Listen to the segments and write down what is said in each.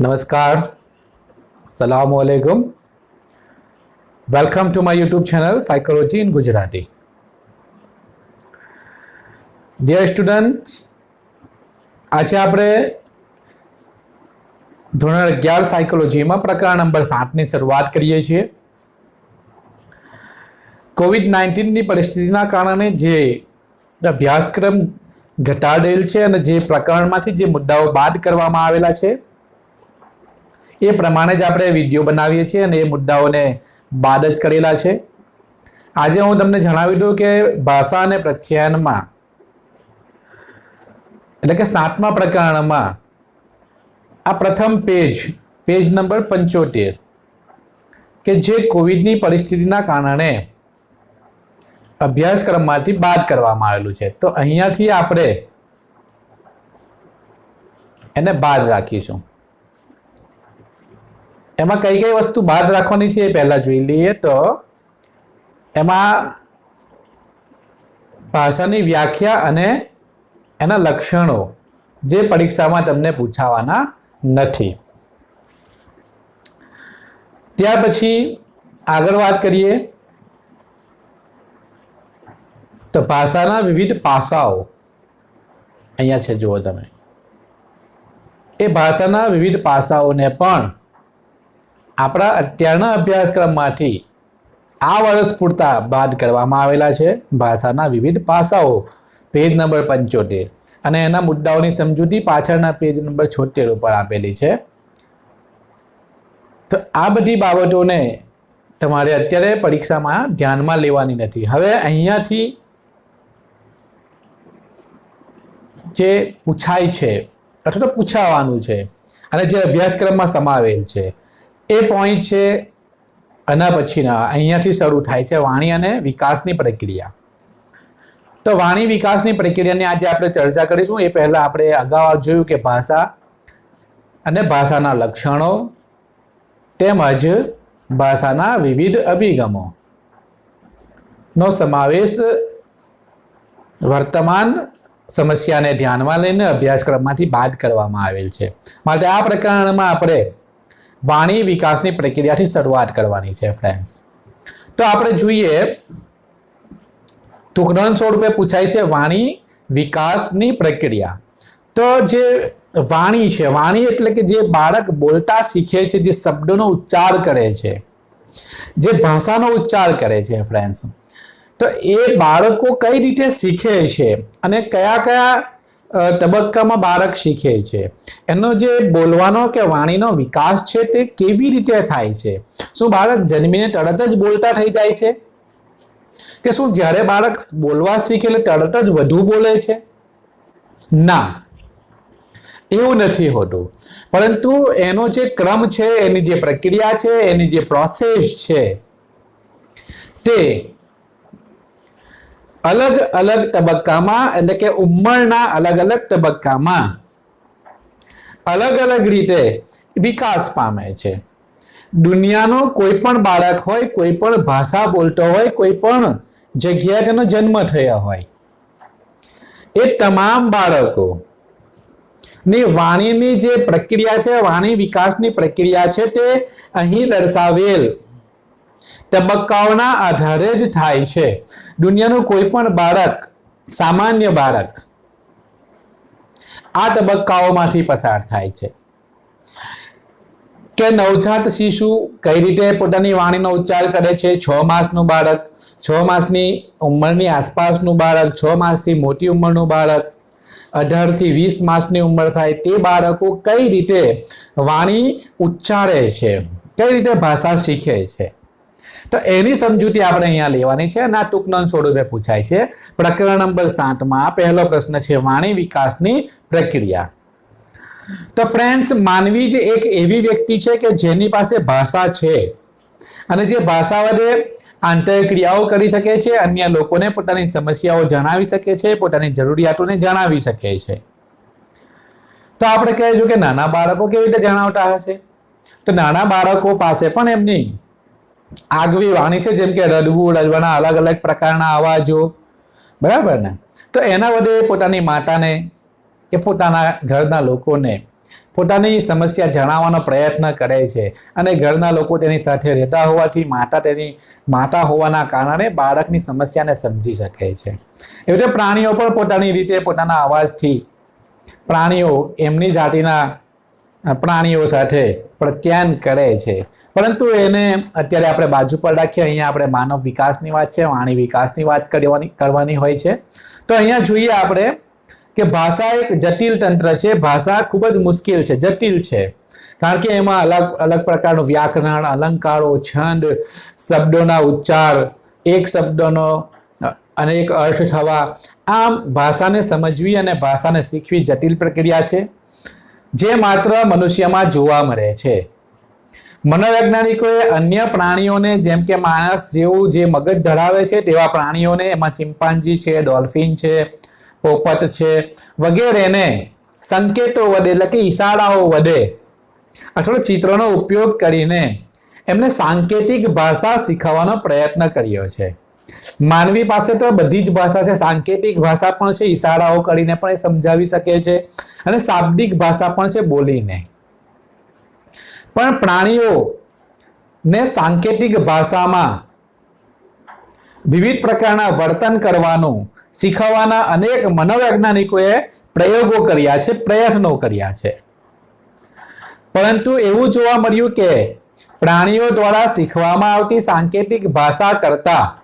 નમસ્કાર સલામ વાલેકુમ welcome to my YouTube channel psychology in Gujarati dear student આજે આપણે ધોરણ અગિયાર સાયકોલોજીમાં પ્રકરણ નંબર સાતની શરૂઆત કરીએ છીએ કોવિડ નાઇન્ટીનની પરિસ્થિતિના કારણે જે અભ્યાસક્રમ ઘટાડેલ છે અને જે પ્રકરણમાંથી જે મુદ્દાઓ બાદ કરવામાં આવેલા છે એ પ્રમાણે જ આપણે વીડિયો બનાવીએ છીએ અને એ મુદ્દાઓને બાદ જ કરેલા છે. આજે હું તમને જણાવી દઉં કે ભાષા અને પ્રત્યાયનમાં, એટલે કે સાતમા પ્રકરણમાં, આ પ્રથમ પેજ પેજ નંબર પંચોતેર, કે જે કોવિડની પરિસ્થિતિના કારણે અભ્યાસક્રમમાંથી બાદ કરવામાં આવેલું છે. તો અહીંયાથી આપણે એને બાદ રાખીશું. એમાં કઈ કઈ વસ્તુ બાદ રાખવાની છે એ પહેલાં જોઈ લઈએ તો એમાં ભાષાની વ્યાખ્યા અને એના લક્ષણો જે પરીક્ષામાં તમને પૂછાવાના નથી. ત્યાર પછી આગળ વાત કરીએ તો ભાષાના વિવિધ પાસાઓ. અહીંયા છે, જુઓ તમે. એ ભાષાના વિવિધ પાસાઓને પણ આપણા અત્યારના અભ્યાસક્રમમાંથી આ વર્ષ પૂરતા બાદ કરવામાં આવેલા છે ભાષાના વિવિધ પાસાઓ. પેજ નંબર પંચોતેર. અને એના મુદ્દાઓની સમજૂતી પાછળના પેજ નંબર છોતેર ઉપર આપેલી છે. તો આ બધી બાબતોને તમારે અત્યારે પરીક્ષામાં ધ્યાનમાં લેવાની નથી. હવે અહીંયાથી જે પૂછાય છે, અથવા તો પૂછાવાનું છે, અને જે અભ્યાસક્રમમાં સમાવેલ છે એ પોઈન્ટ છે આના પછીના. અહીંયાથી શરૂ થાય છે વાણી અને વિકાસની પ્રક્રિયા. તો વાણી વિકાસની પ્રક્રિયાની આજે આપણે ચર્ચા કરીશું. એ પહેલાં આપણે અગાઉ જોયું કે ભાષા અને ભાષાના લક્ષણો તેમજ ભાષાના વિવિધ અભિગમો. નો સમાવેશ વર્તમાન સમસ્યાને ધ્યાનમાં લઈને અભ્યાસક્રમમાંથી બાદ કરવામાં આવેલ છે. માટે આ પ્રકરણમાં આપણે વાણી વિકાસની પ્રક્રિયાથી શરૂઆત કરવાની છે ફ્રેન્ડ્સ તો આપણે જોઈએ ટૂંકરણ સ્વરૂપે પૂછાય છે વાણી વિકાસની પ્રક્રિયા. તો જે વાણી છે, વાણી એટલે કે જે બાળક બોલતા શીખે છે, જે શબ્દોનો ઉચ્ચાર કરે છે, જે ભાષાનો ઉચ્ચાર કરે છે ફ્રેન્ડ્સ તો એ બાળકો કઈ રીતે શીખે છે અને કયા કયા તબક્કામાં બાળક શીખે છે. એનો જે બોલવાનો કે વાણીનો વિકાસ છે તે કેવી રીતે થાય છે? શું બાળક જન્મીને તરત જ બોલતા થઈ જાય છે? કે શું જ્યારે બાળક બોલવા શીખે એટલે તરત જ વધુ બોલે છે? ના. એવું નથી હોતું. પરંતુ એનો જે ક્રમ છે, એની જે પ્રક્રિયા છે, એની જે પ્રોસેસ છે, તે અલગ અલગ તબક્કામાં, એટલે કે ઉંમરના અલગ અલગ તબક્કામાં, અલગ અલગ રીતે વિકાસ પામે છે. દુનિયાનો કોઈ પણ બાળક હોય, કોઈ પણ ભાષા બોલતો હોય, કોઈ પણ જગ્યાએ તેનો જન્મ થયો હોય, એ તમામ બાળકો ની વાણીની જે પ્રક્રિયા છે, વાણી વિકાસની પ્રક્રિયા છે તે અહીં દર્શાવેલ તબક્કાઓના આધારે જ થાય છે. દુનિયાનું કોઈ પણ બાળક, સામાન્ય બાળક, આ તબક્કાઓમાંથી પસાર થાય છે. કે નવજાત શિશુ કઈ રીતે પોતાની વાણીનો ઉચ્ચાર કરે છે? છ માસનું બાળક, છ માસની ઉંમરની આસપાસનું બાળક, છ માસથી મોટી ઉંમરનું બાળક, અઢારથી વીસ માસની ઉંમર થાય, તે બાળકો કઈ રીતે વાણી ઉચ્ચારે છે? કઈ રીતે ભાષા શીખે છે? તો એની સમજૂતી આપણે અહીંયા લેવાની છે અને આ ટૂંકનન સ્વરૂપે પૂછાય છે. પ્રકરણ નંબર સાતમાં પહેલો પ્રશ્ન છે વાણી વિકાસની પ્રક્રિયા. તો ફ્રેન્ડ્સ, માનવી જ એક એવી વ્યક્તિ છે કે જેની પાસે ભાષા છે અને જે ભાષા વડે આંતરક્રિયાઓ કરી શકે છે, અન્ય લોકોને પોતાની સમસ્યાઓ જણાવી શકે છે, પોતાની જરૂરિયાતોને જણાવી શકે છે. તો આપણે કહીશું કે નાના બાળકો કેવી રીતે જણાવતા હશે? તો નાના બાળકો પાસે પણ એમની આગવી વાણી છે, જેમ કે રડવું, રડવાના અલગ અલગ પ્રકારના અવાજો. બરાબર ને? તો એના વડે પોતાની માતાને કે પોતાના ઘરના લોકોને પોતાની સમસ્યા જણાવવાનો પ્રયત્ન કરે છે. અને ઘરના લોકો તેની સાથે રહેતા હોવાથી માતા તેની, માતા હોવાના કારણે બાળકની સમસ્યાને સમજી શકે છે. એવી રીતે પ્રાણીઓ પણ પોતાની રીતે પોતાના અવાજથી પ્રાણીઓ એમની જાતિના પ્રાણીઓ સાથે પ્રત્યાયન કરે છે. પરંતુ એને અત્યારે આપણે બાજુ પર રાખીએ, અહીંયા આપણે માનવ વિકાસની વાત છે, વાણી વિકાસની વાત કરવાની કરવાની હોય છે. તો અહીંયા જોઈએ આપણે કે ભાષા એક જટિલ તંત્ર છે. ભાષા ખૂબ જ મુશ્કેલ છે, જટિલ છે. કારણ કે એમાં અલગ અલગ પ્રકારનું વ્યાકરણ, અલંકારો, છંદ, શબ્દોના ઉચ્ચાર, એક શબ્દનો, અનેક અર્થ થવા, આમ ભાષાને સમજવી અને ભાષાને શીખવી જટિલ પ્રક્રિયા છે. જે માત્ર મનુષ્યમાં જોવા મળે છે. મનોવૈજ્ઞાનિકોએ અન્ય પ્રાણીઓને જેમ કે માણસ જેવું જે મગજ ધરાવે છે તેવા પ્રાણીઓને, એમાં ચિંપાંજી છે, ડોલ્ફિન છે, પોપટ છે, વગેરેને સંકેતો વડે એટલે કે ઈશારાઓ વડે અથવા ચિત્રોનો ઉપયોગ કરીને એમને સાંકેતિક ભાષા શીખવવાનો પ્રયત્ન કર્યો છે. માનવી પાસે તો બધી જ ભાષા છે, સાંકેતિક ભાષા પણ છે, ઈશારાઓ કરીને પણ એ સમજાવી શકે છે. અને શાબ્દિક ભાષા પણ છે બોલીને. પણ પ્રાણીઓ ને સાંકેતિક ભાષામાં વિવિધ પ્રકારના વર્તન કરવાનું શીખવવાના અનેક મનોવૈજ્ઞાનિકોએ પ્રયોગો કર્યા છે, પ્રયત્નો કર્યા છે. પરંતુ એવું જોવા મળ્યું કે પ્રાણીઓ દ્વારા શીખવામાં આવતી સાંકેતિક ભાષા કરતા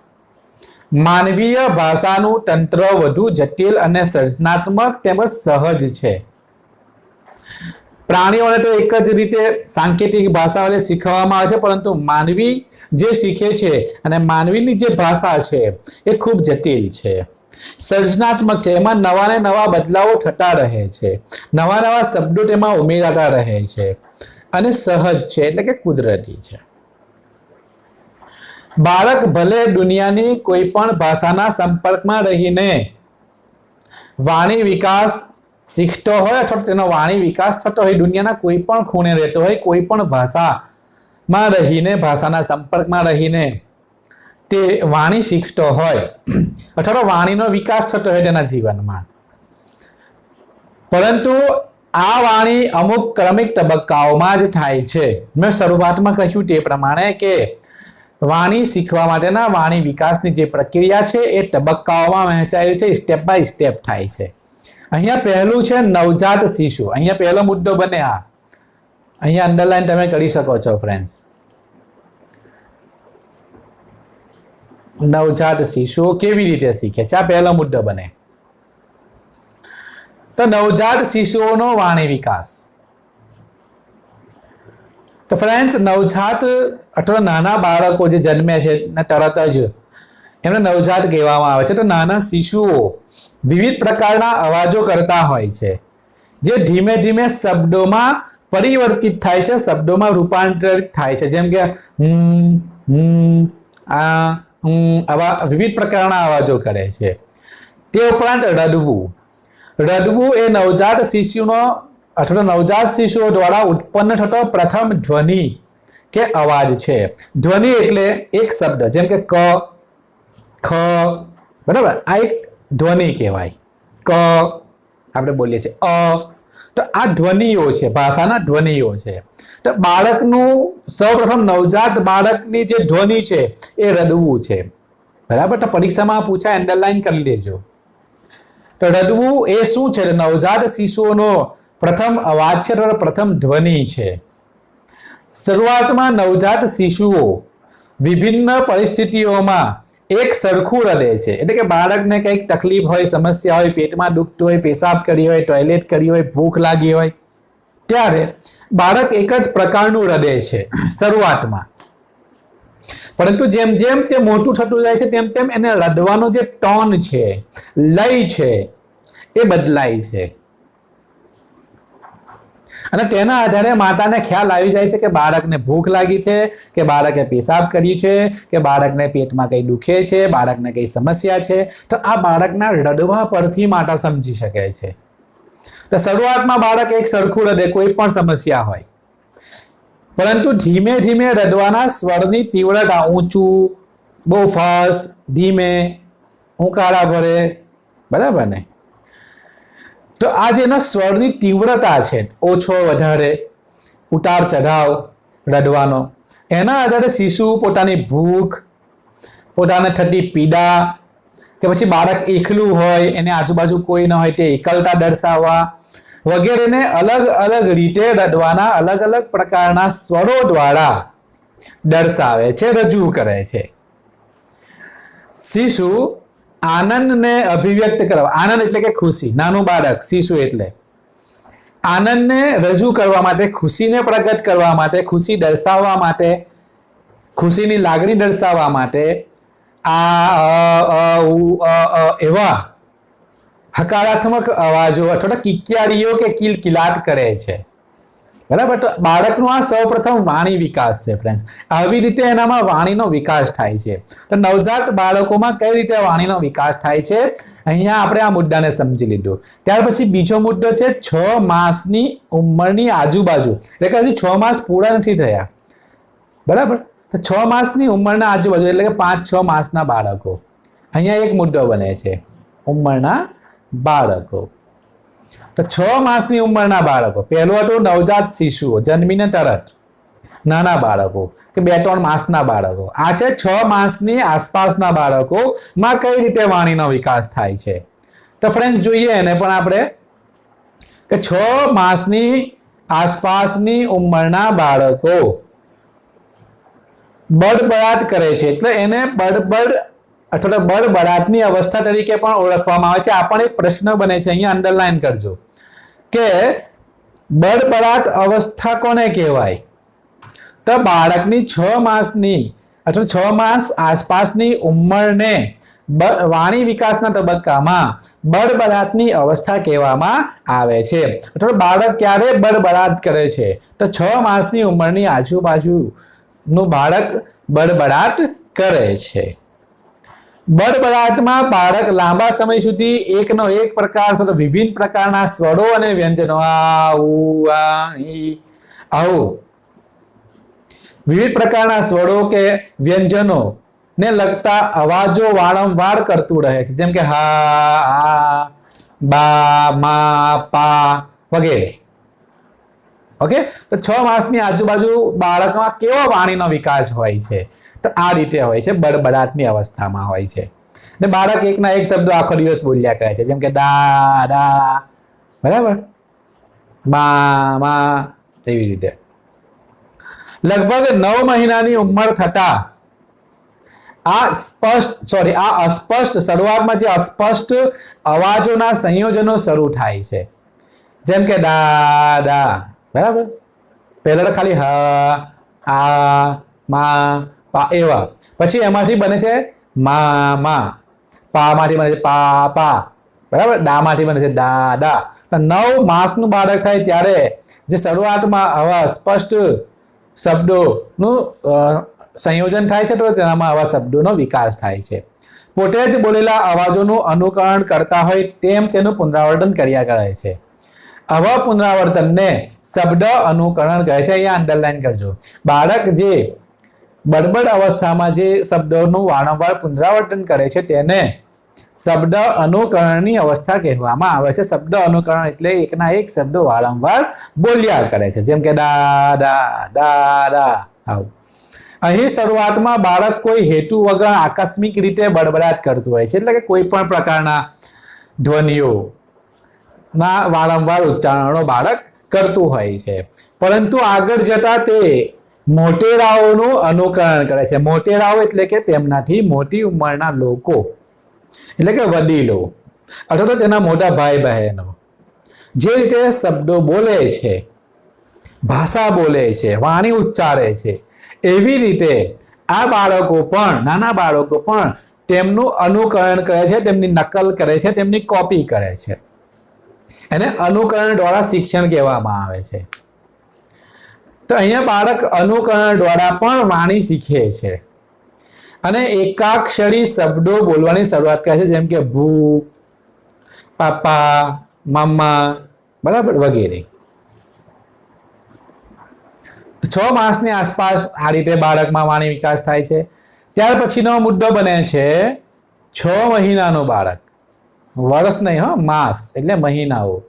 માનવીય ભાષાનું તંત્ર વધુ જટિલ અને સર્જનાત્મક તેમજ સહજ છે. પ્રાણીઓને તો એક જ રીતે સાંકેતિક ભાષા વડે શીખવવામાં આવે છે, પરંતુ માનવી જે શીખે છે અને માનવીની જે ભાષા છે એ ખૂબ જટિલ છે. સર્જનાત્મક છે, એમાં નવા ને નવા બદલાવો થતા રહે છે. નવા નવા શબ્દો તેમાં ઉમેરાતા રહે છે. અને સહજ છે, એટલે કે કુદરતી છે. બાળક ભલે દુનિયાની કોઈ પણ ભાષાના સંપર્કમાં રહીને વાણી વિકાસ શીખતો હોય અથવા તેનો વાણી વિકાસ થતો હોય, દુનિયાના કોઈ પણ ખૂણે રહેતો હોય કોઈ પણ ભાષામાં રહીને, ભાષાના સંપર્કમાં રહીને તે વાણી શીખતો હોય, અથવા તો વાણીનો વિકાસ થતો હોય તેના જીવનમાં. પરંતુ આ વાણી અમુક ક્રમિક તબક્કાઓમાં જ થાય છે. મેં શરૂઆતમાં કહ્યું તે પ્રમાણે કે વાણી શીખવા માટેના વાણી વિકાસની જે પ્રક્રિયા છે, એ તબક્કાઓમાં વહેંચાયેલી છે સ્ટેપ બાય સ્ટેપ થાય છે. અહીંયા પહેલું છે નવજાત શિશુ. અહીંયા પહેલો મુદ્દો બને આ. અહીંયા અંડરલાઈન તમે કરી શકો છો ફ્રેન્ડ્સ નવજાત શિશુઓ કેવી રીતે શીખે છે? આ પહેલો મુદ્દો બને. તો નવજાત શિશુઓનો વાણી વિકાસ. તો ફ્રેન્ડ્સ નવજાત અથવા નાના બાળકો જે જન્મે છે ને તરત જ એમને નવજાત કહેવામાં આવે છે. તો નાના શિશુઓ વિવિધ પ્રકારના અવાજો કરતા હોય છે, જે ધીમે ધીમે શબ્દોમાં પરિવર્તિત થાય છે, શબ્દોમાં રૂપાંતરિત થાય છે. જેમ કે આ આવા વિવિધ પ્રકારના અવાજો કરે છે. તે ઉપરાંત રડવું. રડવું એ નવજાત શિશુનો અથવા નવજાત શિશુઓ દ્વારા ઉત્પન્ન થતો પ્રથમ ધ્વનિ કે અવાજ છે. ધ્વનિ એટલે એક શબ્દ, જેમ કે ક, ખ, બરાબર? આ એક ધ્વનિ કહેવાય. ક, આપણે બોલીએ છીએ, અ. તો આ ધ્વનિઓ છે, ભાષાના ધ્વનિઓ છે. તો બાળકનું સૌપ્રથમ નવજાત બાળકની જે ધ્વનિ છે, એ રડવું છે. બરાબર? તો પરીક્ષામાં પૂછાય અંડરલાઈન કરી લેજો. તો રડવું એ શું છે? નવજાત શિશુઓનો પ્રથમ છે પ્રથમ ધ્વનિ છે. શરૂઆતમાં નવજાત શિશુઓ વિભિન્ન પરિસ્થિતિઓમાં એક સરખું રડે છે. એટલે કે બાળકને કંઈક તકલીફ હોય, સમસ્યા હોય, પેટમાં દુખતું હોય, પેશાબ કરી હોય ટોયલેટ કરી હોય, ભૂખ લાગી હોય, ત્યારે બાળક એક જ પ્રકારનું રડે છે શરૂઆતમાં. પરંતુ જેમ જેમ તે મોટું થતું જાય છે, તેમ તેમ એને રડવાનો જે ટોન છે, લય છે, એ બદલાય છે. અને તેના આધારે માતાને ખ્યાલ આવી જાય છે કે બાળકને ભૂખ લાગી છે, કે બાળકે પેશાબ કર્યું છે, કે બાળકને પેટમાં કંઈ દુખે છે, બાળકને કંઈ સમસ્યા છે, તો આ બાળકના રડવા પરથી માતા સમજી શકે છે. તો શરૂઆતમાં બાળક એક સરખું રડે, કોઈ પણ સમસ્યા હોય. પરંતુ ધીમે ધીમે રડવાના સ્વરની તીવ્રતા ઊંચું, બહુ ફાસ્ટ ધીમે ઉકાળા ભરે, બરાબર ને? તો આ જે એનો સ્વરની તીવ્રતા છે. ઓછો, વધારે, ઉતાર ચઢાવ, રડવાનો. એના આધારે શિશુ પોતાની ભૂખ, પોતાને થતી પીડા, કે પછી બાળક એકલું હોય, એને આજુબાજુ કોઈ ન હોય, તે એકલતા દર્શાવવા વગેરેને અલગ અલગ રીતે રડવાના અલગ અલગ પ્રકારના સ્વરો દ્વારા દર્શાવે છે, રજૂ કરે છે. શિશુ આનંદને અભિવ્યક્ત કરવા. આનંદ એટલે કે ખુશી. નાનું બાળક શિશુ એટલે. આનંદને રજૂ કરવા માટે ખુશીને પ્રગટ કરવા માટે ખુશી દર્શાવવા માટે ખુશીની લાગણી દર્શાવવા માટે આ અ, ઉ, અ, એવા હકારાત્મક અવાજો અથવા કિકિયારીઓ કે કિલકિલાટ કરે છે. બરાબર? તો બાળકનું આ સૌપ્રથમ વાણી વિકાસ છે ફ્રેન્ડ્સ આવી રીતે એનામાં વાણીનો વિકાસ થાય છે. તો નવજાત બાળકોમાં કઈ રીતે વાણીનો વિકાસ થાય છે? અહીંયા આપણે આ મુદ્દાને સમજી લીધું. ત્યાર પછી બીજો મુદ્દો છે, છ માસની ઉંમરની આજુબાજુ. એટલે કે હજુ છ માસ પૂરા નથી થયા. બરાબર? તો છ માસની ઉંમરના આજુબાજુ, એટલે કે પાંચ, છ માસના બાળકો. અહીંયા એક મુદ્દો બને છે, ઉંમરના બાળકો. તો છ માસની ઉંમરના બાળકો. પહેલું હતું નવજાત શિશુઓ, જન્મીને તરત. નાના બાળકો કે બે ત્રણ માસના બાળકો. આ છે છ માસની આસપાસના બાળકોમાં કઈ રીતે વાણીનો વિકાસ થાય છે. તો ફ્રેન્ડ્સ જોઈએ એને પણ આપણે કે છ માસની આસપાસની ઉંમરના બાળકો બળબડાટ કરે છે. એટલે એને બળબડ અથવા તો બળબડાટની અવસ્થા તરીકે પણ ઓળખવામાં આવે છે. આ પણ એક પ્રશ્ન બને છે. અહીંયા અંડરલાઈન કરજો. કે બળબડાટ અવસ્થા કોને કહેવાય? તો બાળકની છ માસની અથવા છ માસ આસપાસની ઉંમરને વાણી વિકાસના તબક્કામાં બળબડાટની અવસ્થા કહેવામાં આવે છે. અથવા બાળક ક્યારે બળબડાટ કરે છે? તો છ માસની ઉંમરની આજુબાજુનું બાળક બળબડાટ કરે છે. બળબડાટમાં બાળક લાંબા સમય સુધી એકનો એક પ્રકાર વિભિન્ન પ્રકારના સ્વરો અને વ્યંજનો. આવું. વિવિધ પ્રકારના સ્વરો કે વ્યંજનો ને લગતા અવાજો વારંવાર કરતું રહે છે. જેમ કે હા, આ, બા, મા, પા વગેરે. ઓકે? તો છ માસની આજુબાજુ બાળકમાં કેવો વાણીનો વિકાસ હોય છે? તો આ રીતે હોય છે, બળબડાટની અવસ્થામાં હોય છે. ને બાળક એકના એક શબ્દો આખો દિવસ બોલ્યા કરે છે, જેમ કે દા બરાબર? મા મા એવી રીતે. લગભગ નવ મહિનાની ઉંમર થતા આ સ્પષ્ટ સોરી આ અસ્પષ્ટ શરૂઆતમાં જે અસ્પષ્ટ અવાજોના સંયોજનો શરૂ થાય છે. જેમ કે દા બરાબર? પહેલા ખાલી હ, આ, મા પા એવા પછી એમાંથી બને છે મા મા પામાંથી બને છે પા પા બરાબર? દામાંથી બને છે દા દા નવ માસનું બાળક થાય ત્યારે જે શરૂઆતમાં આવા સ્પષ્ટ શબ્દોનું સંયોજન થાય છે તો તેનામાં આવા શબ્દોનો વિકાસ થાય છે. પોતે જ બોલેલા અવાજોનું અનુકરણ કરતા હોય તેમ તેનું પુનરાવર્તન કર્યા કરે છે. આવા પુનરાવર્તનને શબ્દ અનુકરણ કહે છે. અહીંયા અંડરલાઈન કરજો. બાળક જે બડબડ અવસ્થામાં જે શબ્દોનું વારંવાર પુનરાવર્તન કરે છે તેને શબ્દ અનુકરણની અવસ્થા કહેવામાં આવે છે. શબ્દ અનુકરણ એટલે એકના એક શબ્દો વારંવાર બોલ્યા કરે છે. જેમ કે દા દા દા દા. આવું. અહીં શરૂઆતમાં બાળક કોઈ હેતુ વગર આકસ્મિક રીતે બડબડાટ કરતું હોય છે. એટલે કે કોઈ પણ પ્રકારના ધ્વનિઓ ના વારંવાર ઉચ્ચારણો બાળક કરતું હોય છે. પરંતુ આગળ જતા તે મોટેરાઓનું અનુકરણ કરે છે. મોટેરાઓ એટલે કે તેમનાથી મોટી ઉંમરના લોકો. એટલે કે વડીલો. અથવા તો તેના મોટા ભાઈ બહેનો. જે રીતે શબ્દો બોલે છે, ભાષા બોલે છે, વાણી ઉચ્ચારે છે, એવી રીતે આ બાળકો પણ, નાના બાળકો પણ તેમનું અનુકરણ કરે છે, તેમની નકલ કરે છે, તેમની કોપી કરે છે. એને અનુકરણ દ્વારા શિક્ષણ કહેવામાં આવે છે. તો અહીંયા બાળક અનુકરણ દ્વારા પણ વાણી શીખે છે. અને એકાક્ષરી શબ્દો બોલવાની શરૂઆત કરે છે, જેમ કે ભૂ, પાપા મમ્મા બરાબર, વગેરે. છ માસની આસપાસ આ રીતે બાળકમાં વાણી વિકાસ થાય છે. ત્યાર પછીનો મુદ્દો બને છે છ મહિનાનું બાળક. વર્ષ નહીં હો, માસ, એટલે મહિનાઓ.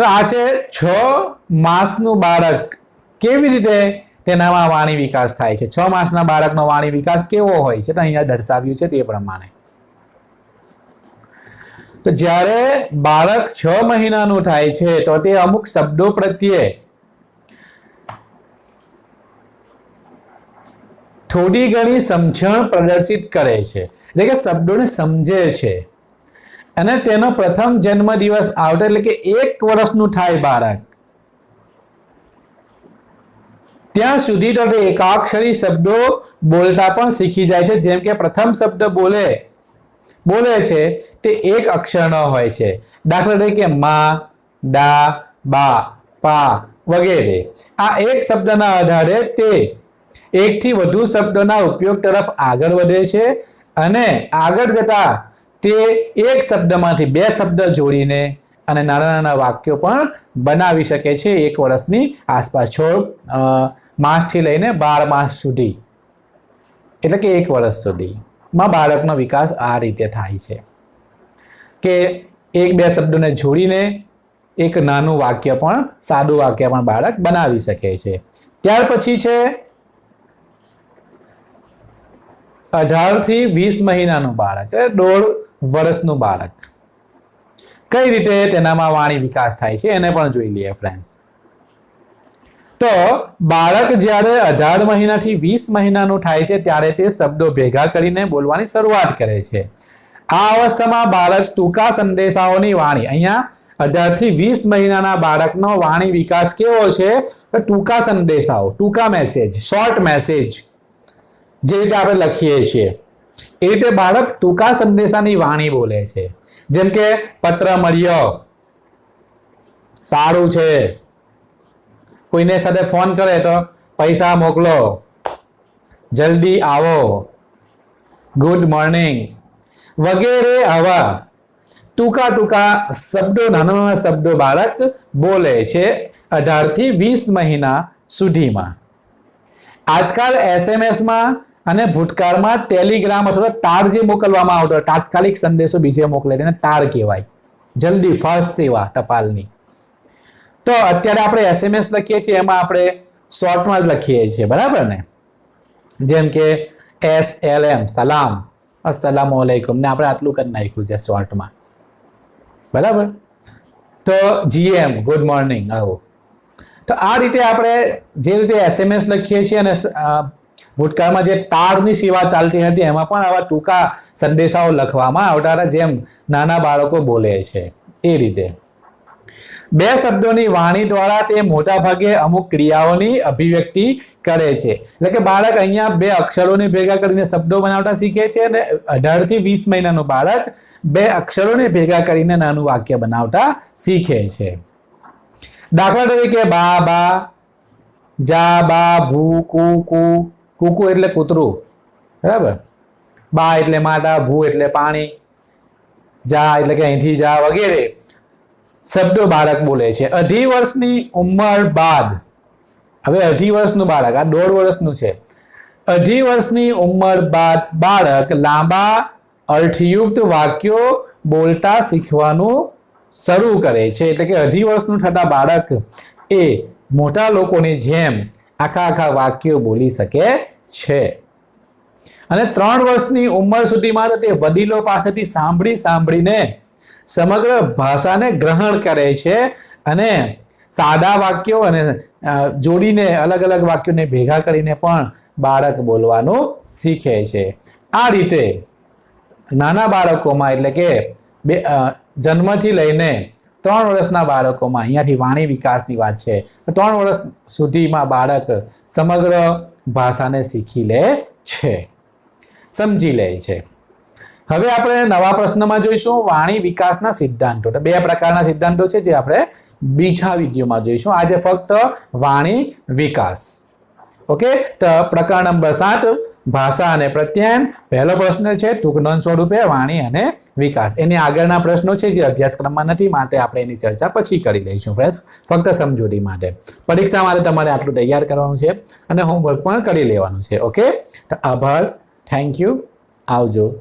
તો આ છે છ માસનું બાળક. કેવી રીતે તેનામાં વાણી વિકાસ થાય છે? છ માસના બાળકનો વાણી વિકાસ કેવો હોય છે? તો અહીંયા દર્શાવ્યું છે તે પ્રમાણે. તો જ્યારે બાળક છ મહિનાનું થાય છે, તો તે અમુક શબ્દો પ્રત્યે થોડી ઘણી સમજણ પ્રદર્શિત કરે છે. એટલે કે શબ્દોને સમજે છે. અને તેનો પ્રથમ જન્મદિવસ આવતો એટલે કે એક વર્ષનું થાય બાળક. ત્યાં સુધી તો એકાક્ષરી શબ્દો બોલતા પણ શીખી જાય છે. જેમ કે પ્રથમ શબ્દ બોલે બોલે છે તે એક અક્ષરનો હોય છે. દાખલા તરીકે મા ડા બા, પા વગેરે. આ એક શબ્દના આધારે તે એકથી વધુ શબ્દોના ઉપયોગ તરફ આગળ વધે છે અને આગળ જતા તે એક શબ્દમાંથી બે શબ્દ જોડીને અને નાના નાના વાક્યો પણ બનાવી શકે છે એક વર્ષની આસપાસ. છોડ માસથી લઈને બાર માસ સુધી. એટલે કે એક વર્ષ સુધીમાં બાળકનો વિકાસ આ રીતે થાય છે. કે એક બે શબ્દોને જોડીને એક નાનું વાક્ય પણ, સાદું વાક્ય પણ બાળક બનાવી શકે છે. ત્યાર પછી છે અઢારથી વીસ મહિનાનું બાળક. એટલે દોઢ વર્ષનું બાળક. કઈ રીતે તેનામાં વાણી વિકાસ થાય છે એને પણ જોઈ લઈએ ફ્રેન્ડ્સ તો બાળક જ્યારે અઢાર મહિનાથી વીસ મહિનાનું થાય છે ત્યારે તે શબ્દો ભેગા કરીને બોલવાની શરૂઆત કરે છે. આ અવસ્થામાં બાળક ટૂંકા સંદેશાઓની વાણી, અહીંયા અઢારથી વીસ મહિનાના બાળકનો વાણી વિકાસ કેવો છે? ટૂંકા સંદેશાઓ, ટૂંકા મેસેજ શોર્ટ મેસેજ જે રીતે આપણે લખીએ છીએ. એ રીતે બાળક ટૂંકા સંદેશાની વાણી બોલે છે. જેમ કે, પત્ર મળ્યો, સારું છે. કોઈને સાથે ફોન કરે તો પૈસા મોકલો, જલ્દી આવો, ગુડ મોર્નિંગ, વગેરે આવા ટૂંકા ટૂંકા શબ્દો, નાના નાના શબ્દો બાળક બોલે છે અઢારથી વીસ મહિના સુધીમાં. આજકાલ એસએમએસમાં અને ભૂતકાળમાં ટેલિગ્રામ અથવા તાર જે મોકલવામાં આવતો તાત્કાલિક સંદેશો બીજે મોકલે તેને તાર કહેવાય. જલ્દી, ફાસ્ટ સેવા ટપાલની. તો અત્યારે આપણે એસએમએસ લખીએ છીએ, એમાં આપણે શોર્ટમાં જ લખીએ છીએ, બરાબર ને? જેમ કે એસ એલ એમ સલામ, અસલામ ને આપણે આટલું કરી નાખ્યું છે શોર્ટમાં બરાબર? તો જીએમ ગુડ મોર્નિંગ આવો. તો આ રીતે આપણે જે રીતે એસએમએસ લખીએ છીએ અને ભૂતકાળમાં જે તારની સેવા ચાલતી હતી, એમાં પણ આવા ટૂંકા સંદેશાઓ લખવામાં આવતા હતા જેમ નાના બાળકો બોલે છે. એ રીતે. બે શબ્દોની વાણી દ્વારા તે મોટાભાગે અમુક ક્રિયાઓની અભિવ્યક્તિ કરે છે. એટલે કે બાળક અહીંયા બે અક્ષરોને ભેગા કરીને શબ્દો બનાવતા શીખે છે અને અઢારથી વીસ મહિનાનું બાળક બે અક્ષરોને ભેગા કરીને નાનું વાક્ય બનાવતા શીખે છે. દાખલા તરીકે બા બા, જા બા ભૂ કુ કુ કુકુ એટલે કૂતરું. બરાબર? બા એટલે માતા ભૂ એટલે પાણી, જા એટલે કે અહીંથી જા વગેરે શબ્દો બાળક બોલે છે. અઢી વર્ષની ઉંમર બાદ, હવે અઢી વર્ષનું બાળક, આ દોઢ વર્ષનું છે. અઢી વર્ષની ઉંમર બાદ બાળક લાંબા અર્થયુક્ત વાક્યો બોલતા શીખવાનું શરૂ કરે છે. એટલે કે અઢી વર્ષનું થતા બાળક એ મોટા લોકોની જેમ આખા આખા વાક્યો બોલી શકે છે. અને ત્રણ વર્ષની ઉંમર સુધીમાં તો વડીલો પાસેથી સાંભળી સાંભળીને સમગ્ર ભાષાને ગ્રહણ કરે છે અને સાદા વાક્યો અને જોડીને અલગ અલગ વાક્યોને ભેગા કરીને પણ બાળક બોલવાનું શીખે છે. આ રીતે નાના બાળકોમાં એટલે કે બે જન્મથી લઈને ત્રણ વર્ષના બાળકોમાં, અહીંયાથી વાણી વિકાસની વાત છે. ત્રણ વર્ષ સુધીમાં બાળક સમગ્ર ભાષાને શીખી લે છે, સમજી લે છે. હવે આપણે નવા પ્રશ્નમાં જોઈશું વાણી વિકાસના સિદ્ધાંતો. બે પ્રકારના સિદ્ધાંતો છે જે આપણે બીજા વિડીયોમાં જોઈશું. આજે ફક્ત વાણી વિકાસ. ઓકે? તો પ્રકરણ નંબર સાત, ભાષા અને પ્રત્યાયન. પહેલો પ્રશ્ન છે ટૂંકનોંધ સ્વરૂપે વાણી અને વિકાસ. એની આગળના પ્રશ્નો છે, જે અભ્યાસક્રમમાં નથી, માટે આપણે એની ચર્ચા પછી કરી લઈશું ફ્રેન્ડ્સ ફક્ત સમજૂતી માટે. પરીક્ષા માટે તમારે આટલું તૈયાર કરવાનું છે અને હોમવર્ક પણ કરી લેવાનું છે, ઓકે? તો આભાર. થેન્ક યુ આવજો.